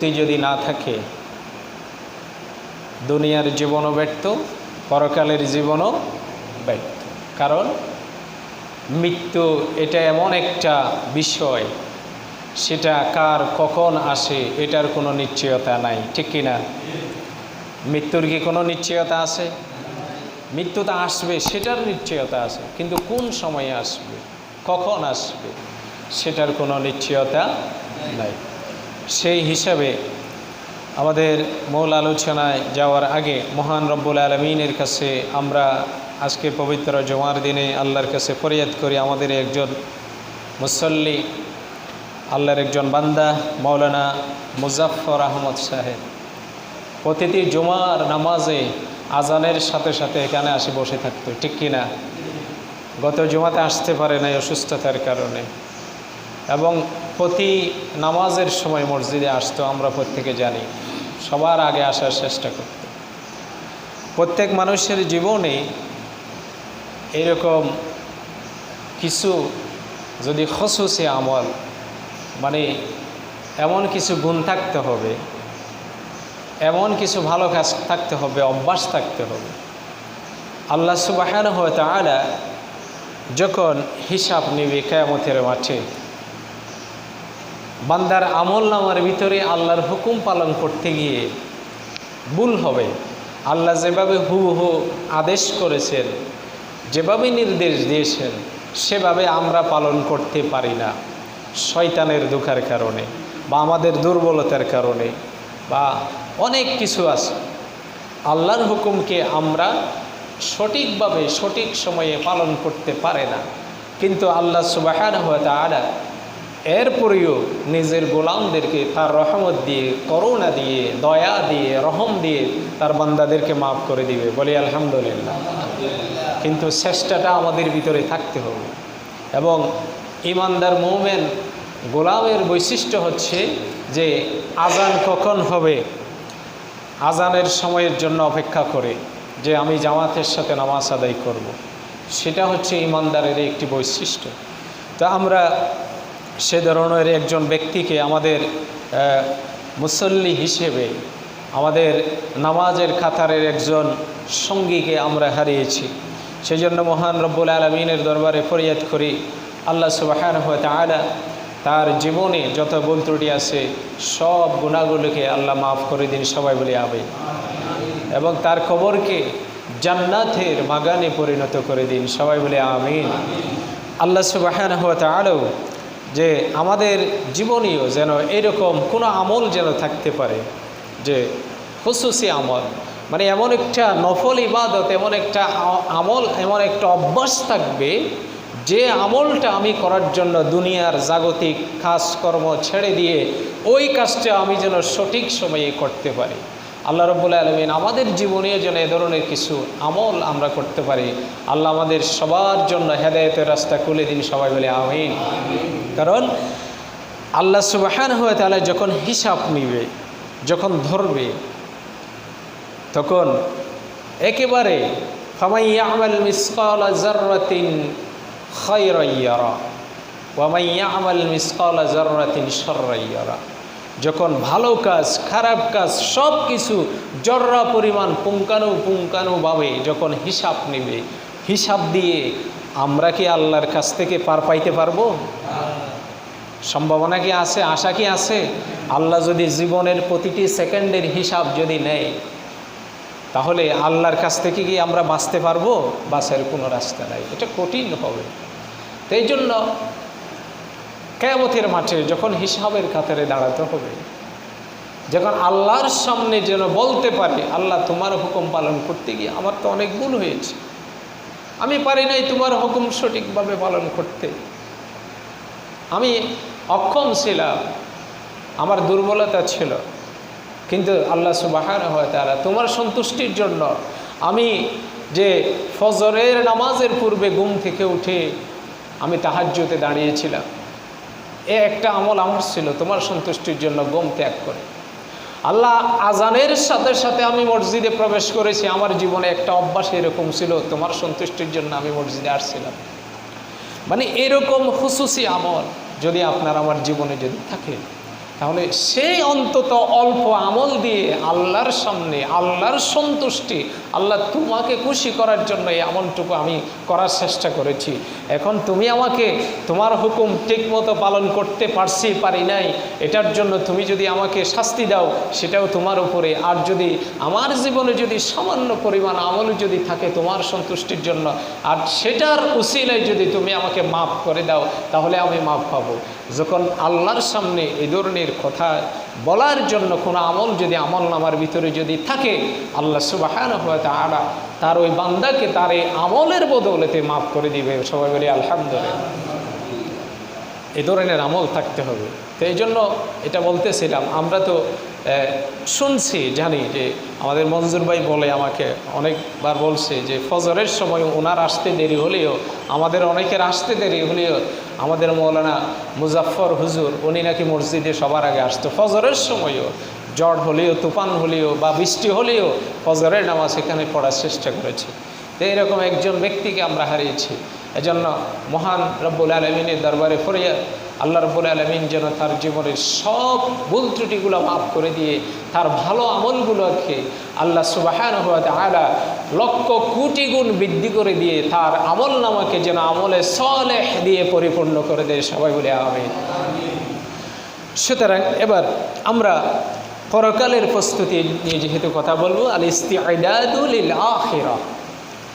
যদি না থাকে, দুনিয়ার জীবনও ব্যর্থ, পরকালের জীবনও ব্যর্থ। কারণ মৃত্যু এটা এমন একটা বিষয়, সেটা কার কখন আসে এটার কোনো নিশ্চয়তা নাই, ঠিক কি না? মৃত্যুর কি কোনো নিশ্চয়তা আছে? মৃত্যু তো আসবে, সেটার নিশ্চয়তা আছে, কিন্তু কোন সময়ে আসবে, কখন আসবে, সেটার কোনো নিশ্চয়তা নাই। সেই হিসাবে আমাদের মূল আলোচনায় যাওয়ার আগে মহান রব্বুল আলমিনের কাছে আমরা আজকে পবিত্র জমার দিনে আল্লাহর কাছে ফরিয়াদ করি, আমাদের একজন মুসল্লি, আল্লাহর একজন বান্দা মৌলানা মুজাফর আহমদ সাহেব। প্রতিটি জমার নামাজে আজানের সাথে সাথে এখানে আসে বসে থাকতো, ঠিক কি না? গত জমাতে আসতে পারে নাই অসুস্থতার কারণে। এবং প্রতি নামাজের সময় মসজিদে আসতো, আমরা প্রত্যেকে জানি। সবার আগে আসার চেষ্টা করত। প্রত্যেক মানুষের জীবনে এরকম কিছু যদি খসুসে আমল মানে এমন কিছু গুণ থাকতে হবে, এমন কিছু ভালো কাজ থাকতে হবে, অভ্যাস থাকতে হবে। আল্লাহ সুবাহান হয়তো তারা যখন হিসাব নিবে কেয়ামতের মাঠে বান্দার আমল নামার ভিতরে আল্লাহর হুকুম পালন করতে গিয়ে ভুল হবে। আল্লাহ যেভাবে হু হু আদেশ করেছেন, যেভাবে নির্দেশ দিয়েছেন, সেভাবে আমরা পালন করতে পারি না শয়তানের দুঃখের কারণে বা আমাদের দুর্বলতার কারণে বা অনেক কিছু আছে। আল্লাহর হুকুমকে আমরা সঠিকভাবে সঠিক সময়ে পালন করতে পারে না। কিন্তু আল্লাহ সুবাহান তারা এরপরেও নিজের গোলামদেরকে তার রহমত দিয়ে, করুণা দিয়ে, দয়া দিয়ে, রহম দিয়ে তার বান্দাদেরকে মাফ করে দিবে। বলি, আলহামদুলিল্লাহ। কিন্তু চেষ্টাটা আমাদের ভিতরে থাকতে হবে। এবং ইমানদার মোমেন গোলামের বৈশিষ্ট্য হচ্ছে যে আজান কখন হবে? আজানের সময়ের জন্য অপেক্ষা করে যে আমি জামাতের সাথে নামাজ আদায় করব। সেটা হচ্ছে ইমানদারের একটি বৈশিষ্ট্য। তো আমরা সে ধরনের একজন ব্যক্তিকে আমাদের মুসল্লি হিসেবে আমাদের নামাজের খাতারের একজন সঙ্গীকে আমরা হারিয়েছি। সেই জন্য মহান রব্বুল আলমিনের দরবারে ফরিয়াদ করি, আল্লাহ সুবাহান তালা তার জীবনে যত ভুল ত্রুটি আছে, সব গুণাগুলোকে আল্লাহ মাফ করে দিন, সবাই বলে আবে এবং তার কবরকে জান্নাতের বাগানে পরিণত করে দিন, সবাই বলে আমিন। আল্লাহ সুবাহান তালাও যে আমাদের জীবনীয় যেন এরকম কোনো আমল যেন থাকতে পারে, যে খুসুসি আমল। মানে এমন একটা নফল ইবাদত, এমন একটা আমল, এমন একটা অভ্যাস থাকবে যে আমলটা আমি করার জন্য দুনিয়ার জাগতিক কাজকর্ম ছেড়ে দিয়ে ওই কাজটা আমি যেন সঠিক সময়ে করতে পারি। আল্লাহ রব্বুল আলমিন আমাদের জীবনেও যেন এ ধরনের কিছু আমল আমরা করতে পারি। আল্লাহ আমাদের সবার জন্য হেদায়তের রাস্তা খুলে দিন সবাই বলে আমিন। কারণ আল্লাহ সুবাহান হয়ে তাহলে যখন হিসাব নিবে, যখন ধরবে, তখন একেবারে যখন ভালো কাজ, খারাপ কাজ সব কিছু জর্রা পরিমাণ পুঙ্কানু পুঙ্কানুভাবে যখন হিসাব নেবে, হিসাব দিয়ে আমরা কি আল্লাহর কাছ থেকে পার পাইতে পারব? সম্ভাবনা কি আছে? আশা কি আছে? আল্লাহ যদি জীবনের প্রতিটি সেকেন্ডের হিসাব যদি নেয়, তাহলে আল্লাহর কাছ থেকে কি আমরা বাঁচতে পারব? বাঁচার কোনো রাস্তা নাই। এটা কঠিন হবে। তো এই জন্য কেমতের মাঠে যখন হিসাবের কাতারে দাঁড়াতে হবে, যখন আল্লাহর সামনে যেন বলতে পারে, আল্লাহ, তোমার হুকুম পালন করতে গিয়ে আমার তো অনেক ভুল হয়েছে। আমি পারি নাই তোমার হুকুম সঠিকভাবে পালন করতে। আমি অক্ষম ছিলাম, আমার দুর্বলতা ছিল। কিন্তু আল্লাহ সুবাহান হয় তারা তোমার সন্তুষ্টির জন্য আমি যে ফজরের নামাজের পূর্বে ঘুম থেকে উঠে আমি তাহাজ্যতে দাঁড়িয়েছিলাম। এ একটা আমল আমার ছিল তোমার সন্তুষ্টির জন্য গম ত্যাগ করে। আল্লাহ আজানের সাথে সাথে আমি মসজিদে প্রবেশ করেছি, আমার জীবনে একটা অভ্যাস এরকম ছিল, তোমার সন্তুষ্টির জন্য আমি মসজিদে আসছিলাম। মানে এরকম হুসুসি আমল যদি আপনার আমার জীবনে যদি থাকে। তাহলে সেই অন্তত অল্প আমল দিয়ে আল্লাহর সামনে, আল্লাহর সন্তুষ্টি, আল্লাহ তোমাকে খুশি করার জন্য এই আমলটুকু আমি করার চেষ্টা করেছি। এখন তুমি আমাকে তোমার হুকুম ঠিকমতো পালন করতে পারছি, পারি নাই, এটার জন্য তুমি যদি আমাকে শাস্তি দাও, সেটাও তোমার উপরে। আর যদি আমার জীবনে যদি সামান্য পরিমাণ আমল যদি থাকে তোমার সন্তুষ্টির জন্য, আর সেটার উসিলায় যদি তুমি আমাকে মাফ করে দাও, তাহলে আমি মাফ পাবো। যখন আল্লাহর সামনে এই ধরনের কথা বলার জন্য কোনো আমল যদি আমল নামার ভিতরে যদি থাকে, আল্লাহ সুবাহান হয়তো আড়া তার ওই বান্দাকে তার এই আমলের বদৌলতে মাফ করে দিবে। সবাই বলি, আলহামদুলিল্লাহ। এ ধরনের আমল থাকতে হবে। তো এই জন্য এটা বলতেছিলাম। আমরা তো শুনছি, জানি যে আমাদের মঞ্জুর ভাই বলে আমাকে, অনেকবার বলছে যে, ফজরের সময় ওনার আসতে দেরি হলেও, আমাদের অনেকের আসতে দেরি হলেও আমাদের মৌলানা মুজাফর হুজুর, উনি নাকি মসজিদে সবার আগে আসতো। ফজরের সময়ও জ্বর হলেও, তুফান হলেও বা বৃষ্টি হলেও ফজরের নামাজ এখানে পড়ার চেষ্টা করেছে। তো এরকম একজন ব্যক্তিকে আমরা হারিয়েছি। এজন্য মহান রব্বুল আলমিনের দরবারে ফরিয়া আল্লাহ রব্বুল আলমিন যেন তার জীবনের সব ভুল ত্রুটিগুলো মাফ করে দিয়ে তার ভালো আমলগুলোকে আল্লাহ সুবাহান আলা লক্ষ কোটি গুণ বৃদ্ধি করে দিয়ে তার আমল নামাকে যেন আমলে সলেহ দিয়ে পরিপূর্ণ করে দেয়। সবাই বলে আমি সুতরাং এবার আমরা পরকালের প্রস্তুতি নিয়ে যেহেতু কথা বলব আল ইস্তিআদাদুল আখিরা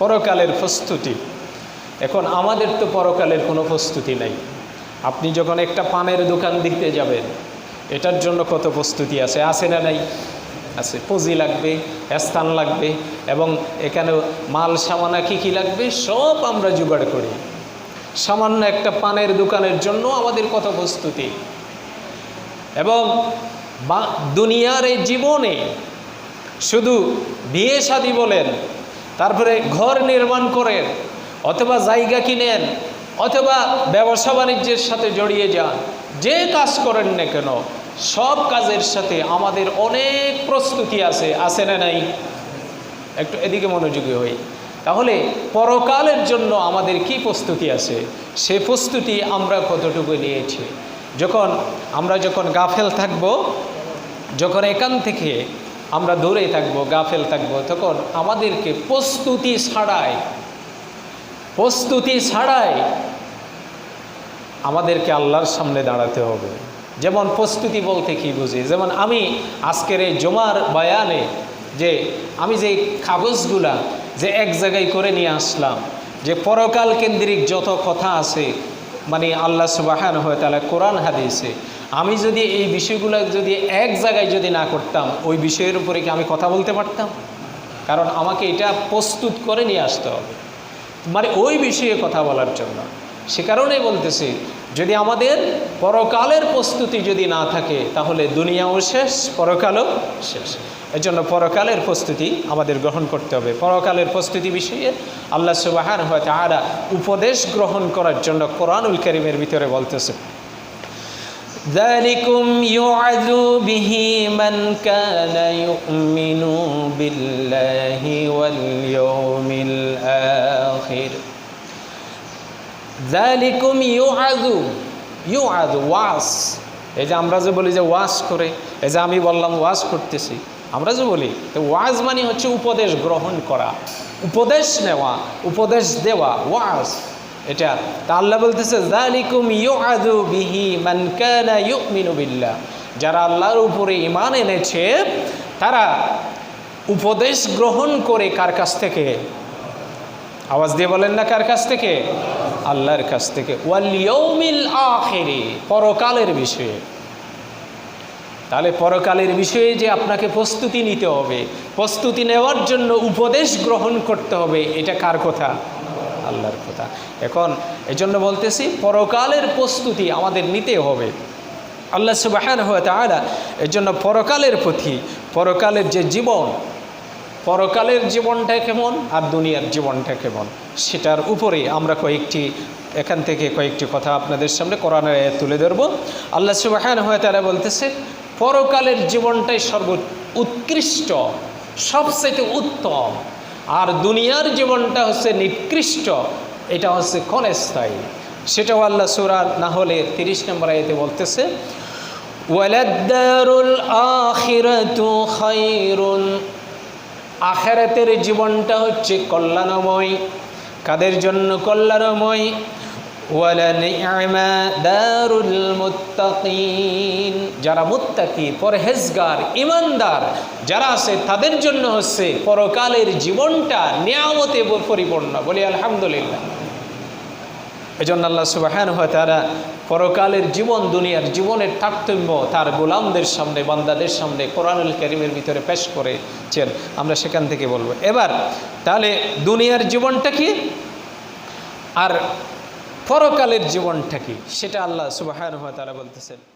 পরকালের প্রস্তুতি। এখন আমাদের তো পরকালের কোনো প্রস্তুতি নাই। আপনি যখন একটা পানের দোকান দিতে যাবেন, এটার জন্য কত প্রস্তুতি আছে? আছে না নাই? আছে। পুঁজি লাগবে, স্থান লাগবে, এবং এখানে মাল, সামানা কী কী লাগবে? সব আমরা জোগাড় করি। সামান্য একটা পানের দোকানের জন্য আমাদের কত প্রস্তুতি? এবং দুনিয়ার এই জীবনে শুধু বিয়ে শাদি বলেন, তারপরে ঘর নির্মাণ করেন, অথবা জায়গা কিনেন অথবা ব্যবসা বাণিজ্যের সাথে জড়িয়ে যান, যে কাজ করেন না কেন, সব কাজের সাথে আমাদের অনেক প্রস্তুতি আছে আছে না নাই? একটু এদিকে মনোযোগী হই। তাহলে পরকালের জন্য আমাদের কি প্রস্তুতি আছে? সে প্রস্তুতি আমরা কতটুকু নিয়েছি? যখন আমরা যখন গাফেল থাকব, যখন এখান থেকে আমরা দূরে থাকব, গাফেল থাকব, তখন আমাদেরকে প্রস্তুতি ছাড়াই প্রস্তুতি ছাড়াই আমাদেরকে আল্লাহর সামনে দাঁড়াতে হবে। যেমন প্রস্তুতি বলতে কি বুঝি? যেমন আমি আজকের এই জমার বয়ানে যে আমি যে কাগজগুলা যে এক জায়গায় করে নিয়ে আসলাম, যে পরকাল কেন্দ্রিক যত কথা আছে মানে আল্লাহ সুবাহান হয়ে তাহলে কোরআন হাদিসে, আমি যদি এই বিষয়গুলো যদি এক জায়গায় যদি না করতাম, ওই বিষয়ের উপরে কি আমি কথা বলতে পারতাম? কারণ আমাকে এটা প্রস্তুত করে নিয়ে আসতে হবে। মানে ওই বিষয়ে কথা বলার জন্য। সে কারণে বলতেছি, যদি আমাদের পরকালের প্রস্তুতি যদি না থাকে, তাহলে দুনিয়াও শেষ, পরকালও শেষ। এর জন্য পরকালের প্রস্তুতি আমাদের গ্রহণ করতে হবে। পরকালের প্রস্তুতি বিষয়ে আল্লাহ সুবাহান হয়তো আরা উপদেশ গ্রহণ করার জন্য কোরআনুল করিমের ভিতরে বলতেছে ذلكم يوعظ به من كان يؤمن بالله واليوم الآخر ذلكم يوعظ يوعظ ওয়াস এই যে আমরা যে বলি যে ওয়াজ করে এই যে আমি বললাম ওয়াজ করতেছি আমরা যে বলি তো ওয়াজ মানে হচ্ছে উপদেশ গ্রহণ করা উপদেশ নেওয়া উপদেশ দেওয়া ওয়াজ এটা তা আল্লাহ বলতেছে জালিকুম ইউআদু বিহি মান কানা ইউমিনু বিল্লাহ। যারা আল্লাহর উপরে ঈমান এনেছে, তারা উপদেশ গ্রহণ করে কার কাছ থেকে? আওয়াজ দিয়ে বলেন না কার কাছ থেকে? আল্লাহর কাছ থেকে। ওয়াল ইয়ৌমিল আখিরি, পরকালের বিষয়ে। তাহলে পরকালের বিষয়ে যে আপনাকে প্রস্তুতি নিতে হবে, প্রস্তুতি নেওয়ার জন্য উপদেশ গ্রহণ করতে হবে, এটা কার কথা? আল্লাহর কথা। এখন এই জন্য বলতেছি, পরকালের প্রস্তুতি আমাদের নিতে হবে। আল্লাহ সুবাহান হয়ে তারা এর জন্য পরকালের প্রতি, পরকালের যে জীবন, পরকালের জীবনটা কেমন আর দুনিয়ার জীবনটা কেমন, সেটার উপরে আমরা কয়েকটি, এখান থেকে কয়েকটি কথা আপনাদের সামনে কোরআনের তুলে ধরব। আল্লাহ সুবাহান হয়ে তারা বলতেছে, পরকালের জীবনটাই সর্ব উৎকৃষ্ট সবচেয়ে উত্তম। আর দুনিয়ার জীবনটা হচ্ছে নিকৃষ্ট, এটা হচ্ছে ক্ষণস্থায়ী সেটাও আল্লাহ সুরা না হলে তিরিশ নম্বর আয়তে বলতেছে আখেরাতের জীবনটা হচ্ছে কল্যাণময়। কাদের জন্য কল্যাণময়? যারা মুত্তাকি, পরহেজগার ইমানদার যারা আছে তাদের জন্য হচ্ছে পরকালের জীবনটা নিয়ামতে পরিপূর্ণ। বলি আলহামদুলিল্লাহ। এজন্য আল্লাহ সুবাহান হয় তারা পরকালের জীবন, দুনিয়ার জীবনের তারতম্য তার গোলামদের সামনে, বান্দাদের সামনে কোরআনুল করিমের ভিতরে পেশ করেছেন আমরা সেখান থেকে বলব। এবার তাহলে দুনিয়ার জীবনটা কি? আর পরকালের জীবনটা কি? সেটা আল্লাহ সুবাহ বলতেছেন।